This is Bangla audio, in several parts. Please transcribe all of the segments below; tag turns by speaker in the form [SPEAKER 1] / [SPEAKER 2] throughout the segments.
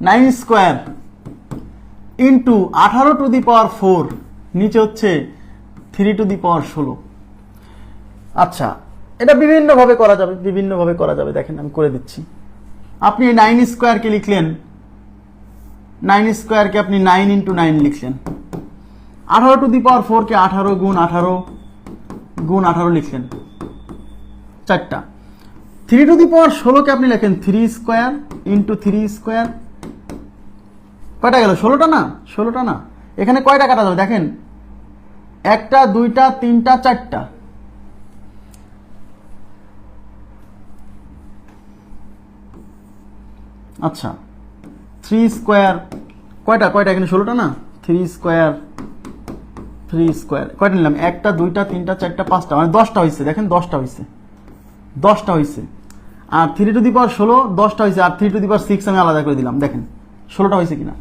[SPEAKER 1] নাইন স্কোয়ার ইন্টু আঠারো টু দি পাওয়ার ফোর, নিচে হচ্ছে থ্রি টু দি পাওয়ার ষোলো। আচ্ছা এটা বিভিন্নভাবে করা যাবে, বিভিন্নভাবে করা যাবে, দেখেন আমি করে দিচ্ছি। আপনি নাইন স্কোয়ারকে লিখলেন, নাইন স্কোয়ারকে আপনি নাইন ইন্টু নাইন লিখলেন। আঠারো টু দি পাওয়ার ফোরকে আঠারো গুণ আঠারো গুণ আঠারো লিখলেন। চারটা। থ্রি টু দি পাওয়ার ষোলোকে আপনি লেখেন three square into three square কয়টা গেল? ষোলোটা না? ষোলোটা না? এখানে কয়টা কাটা যাবে? দেখেন। একটা, দুইটা, তিনটা, চারটা। আচ্ছা। থ্রি স্কোয়ার, কয়টা? কয়টা? এখানে ষোলোটা না? Three square three square. কয়টা নিলাম? একটা, দুইটা, তিনটা, চারটা, পাঁচটা। মানে দশটা হয়েছে দেখেন, দশটা হয়েছে দশটা হয়েছে আর থ্রি টু দি পাওয়ার ষোলো, দশটা হয়েছে আর three to the power six আমি আলাদা করে দিলাম। দেখেন, ষোলোটা হয়েছে কিনা?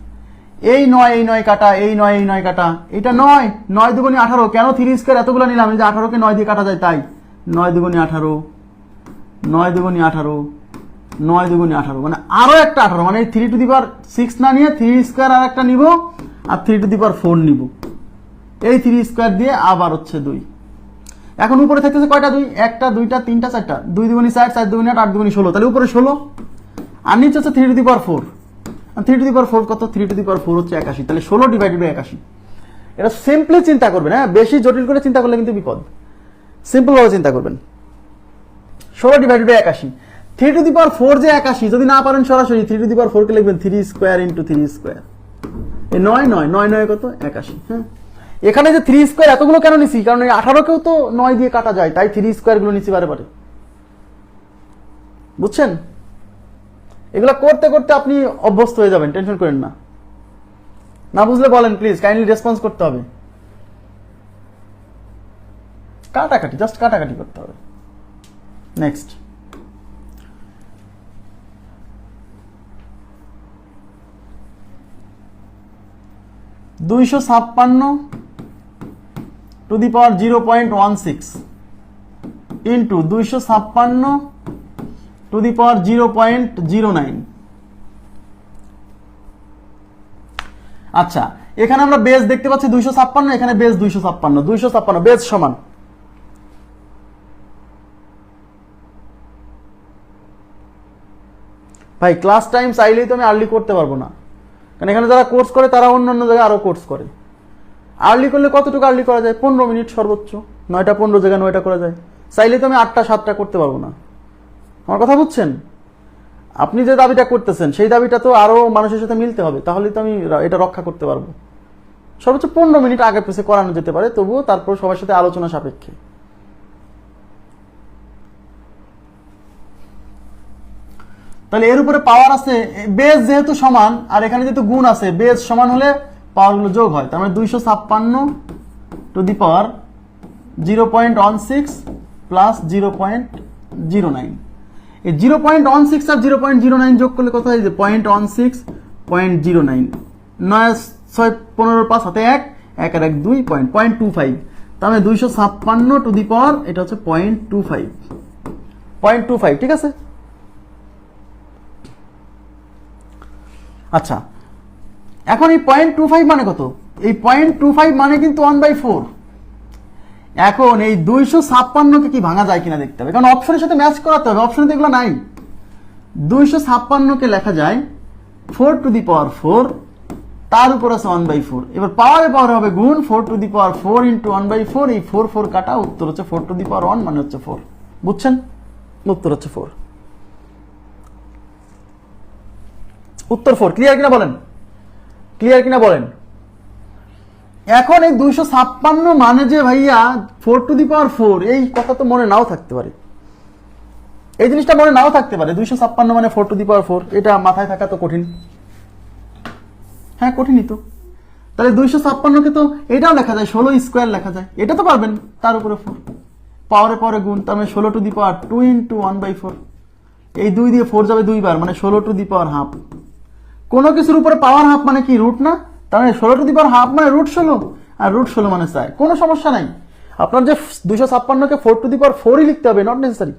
[SPEAKER 1] এই নয় এই নয় কাটা, এই নয় এই নয় কাটা। এটা নয় নয় দুগুনি আঠারো। কেন থ্রি স্কোয়ার এতগুলো নিলাম? যে আঠারোকে নয় দিয়ে কাটা যায় তাই। নয় দুগুনি আঠারো, নয় দুগুনি আঠারো, নয় দুগুনি আঠারো। মানে আরও একটা আঠারো। মানে three to the power six না নিয়ে থ্রি স্কোয়ার আর একটা নিব, আর three to the power four নিব। এই থ্রি স্কোয়ার দিয়ে আবার হচ্ছে দুই। এখন উপরে থাকতেছে কয়টা দুই? একটা, দুইটা, তিনটা, চারটা। দুই দুগুনি চার চার দুগুনি আট আট দুগুনি ষোলো। তাহলে উপরে ষোলো। আর নিচে হচ্ছে three to the power four three to the power four কত? Three to the power four হচ্ছে একাশি। তাহলে ষোলো ডিভাইডেড বাই একাশি। এটা সিম্পলি চিন্তা করবেন হ্যাঁ? বেশি জটিল করে চিন্তা করলে কিন্তু বিপদ। সিম্পল ভাবে চিন্তা করবেন। ষোলো ডিভাইডেড বাই একাশি। Three to the power four যে একাশি, যদি না পারেন সরাসরি থ্রি টু দি পাওয়ার ফোরকে লিখবেন three square into three square এই নয় নয় নয় নয় কত? একাশি হ্যাঁ? এখানে যে থ্রি স্কোয়ার এতগুলো কেন নিছি? কারণ এই আঠারোকেও তো নয় দিয়ে কাটা যায়, তাই থ্রি স্কোয়ারগুলো নিচ্ছি বারে বারে। বুঝছেন? এগুলো করতে করতে আপনি অভ্যস্ত হয়ে যাবেন, টেনশন করেন না। না বুঝলে বলেন প্লিজ কাইন্ডলি রেসপন্স করতে হবে। কাটাকাটি জাস্ট কাটাকাটি করতে হবে। নেক্সট দুইশো ছাপ্পান্ন to the power zero point one six into দুইশো ছাপ্পান্ন to the power zero point zero nine. আচ্ছা এখানে আমরা বেস দেখতে পাচ্ছি দুইশো ছাপ্পান্ন, এখানে বেস দুইশো ছাপ্পান্ন। দুইশো ছাপ্পান্ন বেস সমান। ভাই ক্লাস টাইম চাইলেই তো আমি আর্লি করতে পারব না। কারণ এখানে যারা কোর্স করে, তারা অন্য অন্য জায়গায় আরও কোর্স করে। আর্লি করলে কতটুকু আর্লি করা যায়? পনেরো মিনিট সর্বোচ্চ। নয়টা পনেরো জায়গায় নয়টা করা যায়। চাইলে তো আমি আটটা, সাতটা করতে পারব না। আমার কথা বুঝছেন? আপনি যে দাবিটা করতেছেন, সেই দাবিটা তো আরও মানুষের সাথে মিলতে হবে, তাহলে তো আমি এটা রক্ষা করতে পারব। সর্বোচ্চ পনেরো মিনিট আগে পিছিয়ে করানো যেতে পারে, তবুও তারপর সবার সাথে আলোচনা সাপেক্ষে। তাহলে এর উপরে পাওয়ার আছে বেস যেহেতু সমান, আর এখানে যেহেতু গুণ আছে বেস সমান হলে পাওয়ারগুলো যোগ হয়, তার মানে দুইশো ছাপ্পান্ন to the power zero point one six plus zero point zero nine এই জিরো পয়েন্ট ওয়ান সিক্স আর জিরো পয়েন্ট জিরো নাইন যোগ করলে কত হয়? যে point one six point zero nine নয়, ছয়, পনেরো, পাঁচ হাতে এক এক আর এক, দুই পয়েন্ট পয়েন্ট টু ফাইভ তার মানে দুইশো ছাপ্পান্ন টু দি পাওয়ার এটা হচ্ছে point two five point two five ঠিক আছে? আচ্ছা এখন এই পয়েন্ট টু ফাইভ মানে কত? এই পয়েন্ট টু ফাইভ মানে কিন্তু ওয়ান বাই ফোর এখন এই দুইশো ছাপ্পান্নকে কি ভাঙা যায় কিনা দেখতে হবে। কারণ অপশনের সাথে ম্যাচ করাতে হবে অপশনে তো এগুলো নাই। দুইশো ছাপ্পান্নকে লেখা যায় four to the power four তার উপর আছে ওয়ান বাই ফোর এবার পাওয়ারে পাওয়ারে হবে গুণ four to the power four into one by four এই ফোর ফোর কাটা, উত্তর হচ্ছে four to the power one মানে হচ্ছে ফোর বুঝছেন? উত্তর হচ্ছে ফোর উত্তর ফোর ক্লিয়ার কিনা বলেন? ক্লিয়ার কিনা বলেন? এখন এই দুইশো ছাপ্পান্ন মানে যে ভাইয়া four to the power four এই কথা তো মনে নাও থাকতে পারে। এই জিনিসটা মনে নাও থাকতে পারে, দুইশো ছাপ্পান্ন মানে four to the power four এটা মাথায় থাকা তো কঠিন। হ্যাঁ কঠিনই তো। তাহলে দুইশো ছাপ্পান্নকে তো এটাও লেখা যায়, ষোলো স্কোয়ার লেখা যায়। এটা তো পারবেন তার উপরে ফোর পাওয়ারে পরে গুণ, তার মানে ষোলো to the power two into one by four এই দুই দিয়ে ফোর যাবে দুইবার মানে ষোলো টু দি পাওয়ার হাফ কোনো কিছুর উপরে পাওয়ার হাফ মানে কি রুট না? তার মানে ষোলো টু দি পাওয়ার হাফ মানে রুট ষোলো, আর রুট ষোলো মানে চাই কোনো সমস্যা নাই। আপনার যে দুশো ছাপ্পান্নকে ফোর টু দি পাওয়ার ফোরই লিখতে হবে নট নেসেসারি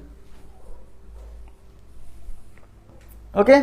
[SPEAKER 1] ওকে